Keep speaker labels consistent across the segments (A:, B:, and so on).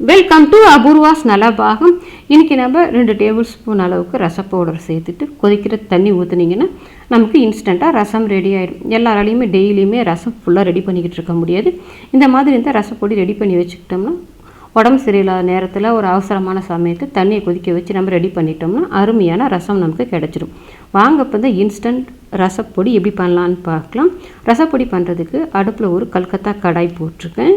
A: Welcome to Apoorva's Nalabagam இன்றைக்கி நம்ம ரெண்டு டேபிள் ஸ்பூன் அளவுக்கு ரச பவுடர் சேர்த்துட்டு கொதிக்கிற தண்ணி ஊற்றுனீங்கன்னா நமக்கு இன்ஸ்டண்ட்டாக ரசம் ரெடி ஆகிடும் எல்லாராலையுமே டெய்லியுமே ரசம் ஃபுல்லாக ரெடி பண்ணிக்கிட்டு இருக்க முடியாது. இந்த மாதிரி இருந்தால் ரசப்பொடி ரெடி பண்ணி வச்சுக்கிட்டோம்னா உடம்பு சரியில்லாத நேரத்தில் ஒரு அவசரமான சமயத்தில் தண்ணியை கொதிக்க வச்சு நம்ம ரெடி பண்ணிட்டோம்னா அருமையான ரசம் நமக்கு கிடச்சிடும் வாங்க இப்போ இந்த இன்ஸ்டன்ட் ரசப்பொடி எப்படி பண்ணலான்னு பார்க்கலாம். ரசப்பொடி பண்ணுறதுக்கு அடுப்பில் ஒரு கல்கத்தா கடாய் போட்டிருக்கேன்.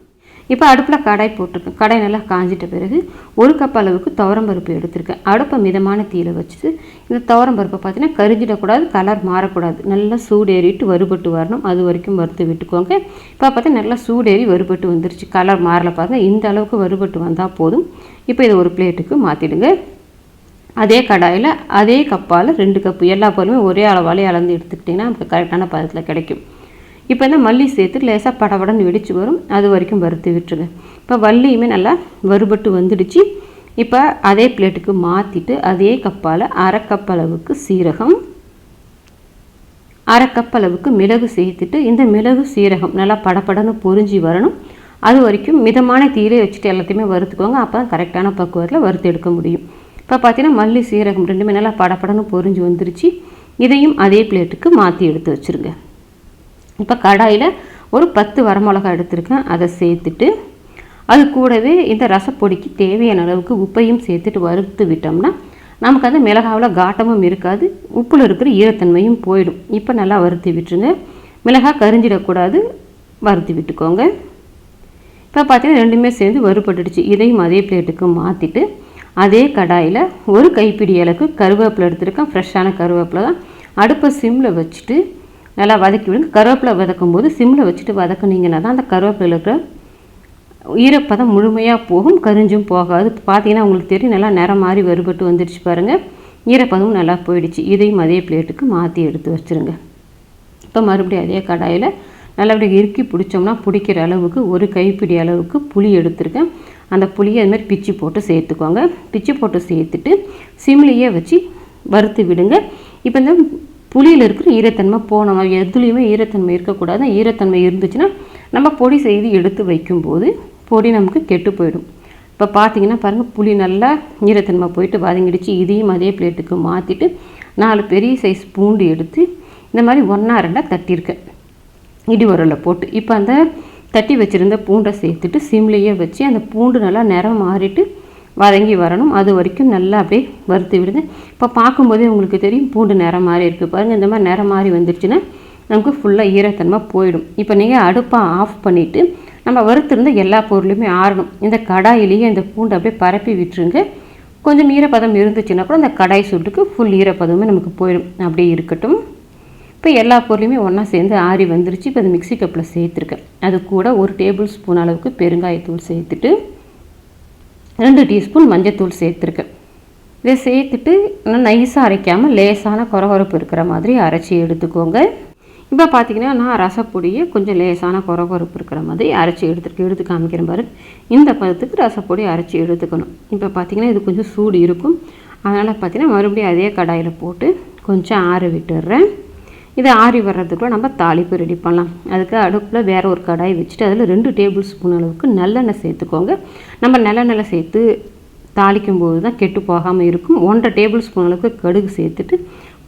A: இப்போ அடுப்பில் கடாய் போட்டிருக்கேன். கடாய் நல்லா காஞ்சிட்ட பிறகு ஒரு கப் அளவுக்கு துவரம்பருப்பு எடுத்திருக்கேன். அடுப்பை மிதமான தீயில வச்சுட்டு இந்த துவரம்பருப்பை பார்த்தீங்கன்னா கரிஞ்சிடக்கூடாது கலர் மாறக்கூடாது. நல்லா சூடேறிட்டு வறுபட்டு வரணும். அது வரைக்கும் வறுத்து விட்டுக்கோங்க. இப்போ பார்த்தா நல்லா சூடேறி வறுபட்டு வந்துருச்சு. கலர் மாறல பாருங்கள் இந்த அளவுக்கு வறுபட்டு வந்தால் போதும். இப்போ இதை ஒரு பிளேட்டுக்கு மாற்றிடுங்க அதே கடாயில் அதே கப்பால் ரெண்டு கப்பு. எல்லா பொருளுமே ஒரே அளவாலே அளந்து எடுத்துக்கிட்டிங்கன்னா நமக்கு கரெக்டான பதத்தில் கிடைக்கும். இப்போ இந்த மல்லி சேர்த்து லேசாக படபடன்னு வெடிச்சு வரும். அது வரைக்கும் வறுத்து விட்டுருங்க. இப்போ வள்ளியுமே நல்லா வறுபட்டு வந்துடுச்சு. இப்போ அதே பிளேட்டுக்கு மாற்றிட்டு அதே கப்பால் அரை கப் அளவுக்கு சீரகம் அரை கப் அளவுக்கு மிளகு சேர்த்துட்டு இந்த மிளகு சீரகம் நல்லா படபடன்னு பொறிஞ்சி வரணும். அது வரைக்கும் மிதமான தீயிலே வச்சுட்டு எல்லாத்தையுமே வறுத்துக்கோங்க. அப்போ தான் கரெக்டான பக்குவத்தில் வறுத்து எடுக்க முடியும். இப்போ பார்த்தீங்கன்னா மல்லி சீரகம் ரெண்டுமே நல்லா படப்படன்னு பொறிஞ்சு வந்துருச்சு. இதையும் அதே பிளேட்டுக்கு மாற்றி எடுத்து வச்சுருங்க. இப்போ கடாயில் ஒரு பத்து வரமிளகா எடுத்திருக்கேன். அதை சேர்த்துட்டு அது கூடவே இந்த ரசப்பொடிக்கு தேவையான அளவுக்கு உப்பையும் சேர்த்துட்டு வறுத்து விட்டோம்னா நமக்கு அந்த மிளகாவில் காட்டமும் இருக்காது. உப்பில் இருக்கிற ஈரத்தன்மையும் போயிடும். இப்போ நல்லா வறுத்து விட்டுருங்க. மிளகாய் கரிஞ்சிடக்கூடாது. வறுத்து விட்டுக்கோங்க. இப்போ பார்த்தீங்கன்னா ரெண்டுமே சேர்ந்து வறுபட்டுடுச்சு. இதையும் அதே பிளேட்டுக்கு மாற்றிட்டு அதே கடாயில் ஒரு கைப்பிடி அளவுக்கு கருவேப்பிலை எடுத்திருக்கேன். ஃப்ரெஷ்ஷான கருவேப்பிலை தான். அடுப்பை சிம்மில் வச்சுட்டு நல்லா வதக்கி விடுங்க. கருவேப்பிலை வதக்கும் போது சிம்மில் வச்சுட்டு வதக்குனீங்கன்னா தான் அந்த கருவேப்பிலை இருக்கிற ஈரப்பதம் முழுமையாக போகும் கரிஞ்சும் போகாது. பார்த்தீங்கன்னா உங்களுக்கு தெரியும் நல்லா நிறம் மாதிரி வறுபட்டு வந்துடுச்சு பாருங்கள் ஈரப்பதமும் நல்லா போயிடுச்சு. இதையும் அதே பிளேட்டுக்கு மாற்றி எடுத்து வச்சுருங்க. இப்போ மறுபடியும் அதே கடாயில் நல்லபடியாக இறுக்கி பிடிச்சோம்னா பிடிக்கிற அளவுக்கு ஒரு கைப்பிடி அளவுக்கு புளி எடுத்துருக்கேன். அந்த புளியை அதுமாதிரி பிச்சு போட்டு சேர்த்துக்கோங்க. பிச்சு போட்டு சேர்த்துட்டு சிம்லேயே வச்சு வறுத்து விடுங்க. இப்போ இந்த புளியில் இருக்கிற ஈரத்தன்மை போனோம். எதுலேயுமே ஈரத்தன்மை இருக்கக்கூடாது. ஈரத்தன்மை இருந்துச்சுன்னா நம்ம பொடி செய்து எடுத்து வைக்கும்போது பொடி நமக்கு கெட்டு போயிடும். இப்போ பார்த்தீங்கன்னா பாருங்கள் புளி நல்லா ஈரத்தன்மை போயிட்டு வதங்கிடுச்சு. இதையும் அதே பிளேட்டுக்கு மாற்றிட்டு நாலு பெரிய சைஸ் பூண்டு எடுத்து இந்த மாதிரி ஒன்றா ரெண்டாக தட்டியிருக்கேன். இடி உரலில் போட்டு. இப்போ அந்த தட்டி வச்சுருந்த பூண்டை சேர்த்துட்டு சிம்லேயே வச்சு அந்த பூண்டு நல்லா நிறம் மாறிட்டு வதங்கி வரணும். அது வரைக்கும் நல்லா அப்படியே வறுத்து விடுது இப்போ பார்க்கும்போதே உங்களுக்கு தெரியும் பூண்டு நிறம் மாதிரி இருக்குது பாருங்கள் இந்த மாதிரி நிறம் மாதிரி வந்துருச்சுன்னா நமக்கு ஃபுல்லாக ஈரத்தன்மை போயிடும். இப்போ நீங்கள் அடுப்பை ஆஃப் பண்ணிவிட்டு நம்ம வறுத்திருந்த எல்லா பொருளுமே ஆறணும். இந்த கடாயிலேயே இந்த பூண்டு அப்படியே பரப்பி விட்டுருங்க. கொஞ்சம் ஈரப்பதம் இருந்துச்சுன்னா கூட அந்த கடாய் சுட்டுக்கு ஃபுல் ஈரப்பதமே நமக்கு போயிடும். அப்படியே இருக்கட்டும். இப்போ எல்லா பொருளையுமே ஒன்றா சேர்ந்து ஆறி வந்துருச்சு. இப்போ அது மிக்சி கப்பில் சேர்த்துருக்கேன். அது கூட ஒரு டேபிள் ஸ்பூன் அளவுக்கு பெருங்காயத்தூள் சேர்த்துட்டு ரெண்டு டீஸ்பூன் மஞ்சத்தூள் சேர்த்துருக்கேன் இதை சேர்த்துட்டு நைஸாக அரைக்காமல் லேசான குறகுறப்பு இருக்கிற மாதிரி அரைச்சி எடுத்துக்கோங்க. இப்போ பார்த்தீங்கன்னா நான் ரசப்பொடியை கொஞ்சம் லேசான குறகுறப்பு இருக்கிற மாதிரி அரைச்சி எடுத்துருக்கு எடுத்து காமிக்கிறேன் பாரு. இந்த பதத்துக்கு ரசப்பொடி அரைச்சி எடுத்துக்கணும். இப்போ பார்த்தீங்கன்னா இது கொஞ்சம் சூடு இருக்கும். அதனால் பார்த்தீங்கன்னா மறுபடியும் அதே கடாயில் போட்டு கொஞ்சம் ஆற விட்டுடுறேன் இதை ஆறி வர்றதுக்குள்ளே நம்ம தாளிப்பு ரெடி பண்ணலாம். அதுக்கு அடுப்பில் வேறு ஒரு கடாய் வச்சுட்டு அதில் ரெண்டு டேபிள் ஸ்பூன் அளவுக்கு நல்லெண்ணெய் சேர்த்துக்கோங்க. நம்ம நல்லெண்ணெய் சேர்த்து தாளிக்கும் போது தான் கெட்டு போகாமல் இருக்கும். ஒன்றரை டேபிள் ஸ்பூன் அளவுக்கு கடுகு சேர்த்துட்டு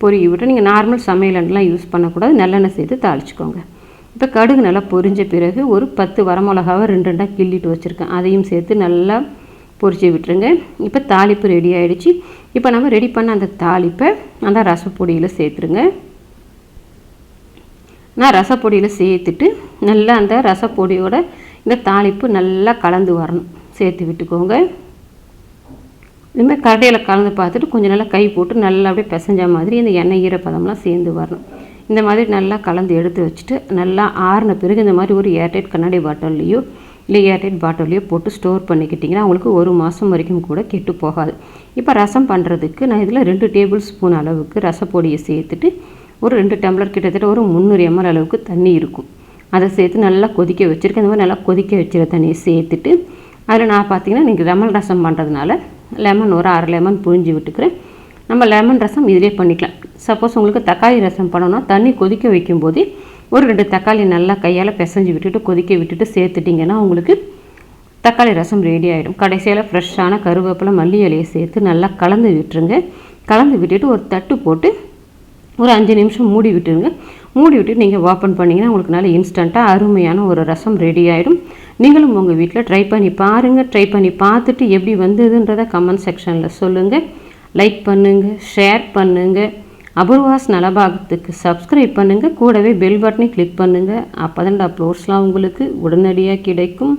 A: பொரிய விட்டு நீங்கள் நார்மல் சமையல் எண்ணெய்லாம் யூஸ் பண்ணக்கூடாது. நல்லெண்ணெய் சேர்த்து தாளிச்சுக்கோங்க. இப்போ கடுகு நல்லா பொரிஞ்ச பிறகு ஒரு பத்து வரமிளகாவை ரெண்டு ரெண்டாக கிள்ளிட்டு வச்சுருக்கேன். அதையும் சேர்த்து நல்லா பொரிச்சு விட்டுருங்க. இப்போ தாளிப்பு ரெடி ஆகிடுச்சு இப்போ நம்ம ரெடி பண்ண அந்த தாளிப்பை அந்த ரசப்பொடியில் சேர்த்துருங்க. நான் ரசப்பொடியில் சேர்த்துட்டு நல்லா அந்த ரசப்பொடியோட இந்த தாளிப்பு நல்லா கலந்து வரணும். சேர்த்து விட்டுக்கோங்க. இதுமாதிரி கடையில் கலந்து பார்த்துட்டு கொஞ்சம் நல்லா கை போட்டு நல்லா அப்படியே பிசைஞ்ச மாதிரி இந்த எண்ணெய் ஈரப்பதம்லாம் சேர்ந்து வரணும். இந்த மாதிரி நல்லா கலந்து எடுத்து வச்சுட்டு நல்லா ஆறின பிறகு இந்த மாதிரி ஒரு ஏர்டைட் கண்ணாடி பாட்டில்லையோ இல்லை ஏர்டைட் பாட்டில்லையோ போட்டு ஸ்டோர் பண்ணிக்கிட்டிங்கன்னா அவங்களுக்கு ஒரு மாதம் வரைக்கும் கூட கெட்டு போகாது. இப்போ ரசம் பண்ணுறதுக்கு நான் இதில் ரெண்டு டேபிள் ஸ்பூன் அளவுக்கு ரசப்பொடியை சேர்த்துட்டு ஒரு ரெண்டு டம்ளர் கிட்டத்தட்ட ஒரு முந்நூறு எம்எல் அளவுக்கு தண்ணி இருக்கும். அதை சேர்த்து நல்லா கொதிக்க வச்சுருக்கேன். இந்த மாதிரி நல்லா கொதிக்க வச்சுருக்க தண்ணியை சேர்த்துட்டு அதில் நான் பார்த்தீங்கன்னா நீங்கள் லெமன் ரசம் பண்ணுறதுனால லெமன் ஒரு அரை லெமன் புழிஞ்சு விட்டுக்கிறேன். நம்ம லெமன் ரசம் இதிலே பண்ணிக்கலாம். சப்போஸ் உங்களுக்கு தக்காளி ரசம் பண்ணோன்னா தண்ணி கொதிக்க வைக்கும்போது ஒரு ரெண்டு தக்காளி நல்லா கையால் பிசைஞ்சு விட்டுட்டு கொதிக்க விட்டுட்டு சேர்த்துட்டிங்கன்னா உங்களுக்கு தக்காளி ரசம் ரெடி ஆகிடும் கடைசியில் ஃப்ரெஷ்ஷான கருவேப்பிலை மல்லி இலையை சேர்த்து நல்லா கலந்து விட்டுருங்க. கலந்து விட்டுட்டு ஒரு தட்டு போட்டு ஒரு அஞ்சு நிமிஷம் மூடி விட்டுருங்க. மூடி விட்டு நீங்கள் ஓப்பன் பண்ணிங்கன்னா உங்களுக்கு நல்ல இன்ஸ்டண்ட்டாக அருமையான ஒரு ரசம் ரெடி ஆகிடும் நீங்களும் உங்கள் வீட்டில் ட்ரை பண்ணி பாருங்கள் ட்ரை பண்ணி பார்த்துட்டு எப்படி வந்ததுன்றதை கமெண்ட் செக்ஷனில் சொல்லுங்கள் லைக் பண்ணுங்கள் ஷேர் பண்ணுங்கள் அபூர்வாஸ் நலபாகத்துக்கு சப்ஸ்கிரைப் பண்ணுங்கள் கூடவே பெல் பட்டனை கிளிக் பண்ணுங்கள் அப்போ தான் அப்லோட்ஸ்லாம் உங்களுக்கு உடனடியாக கிடைக்கும்.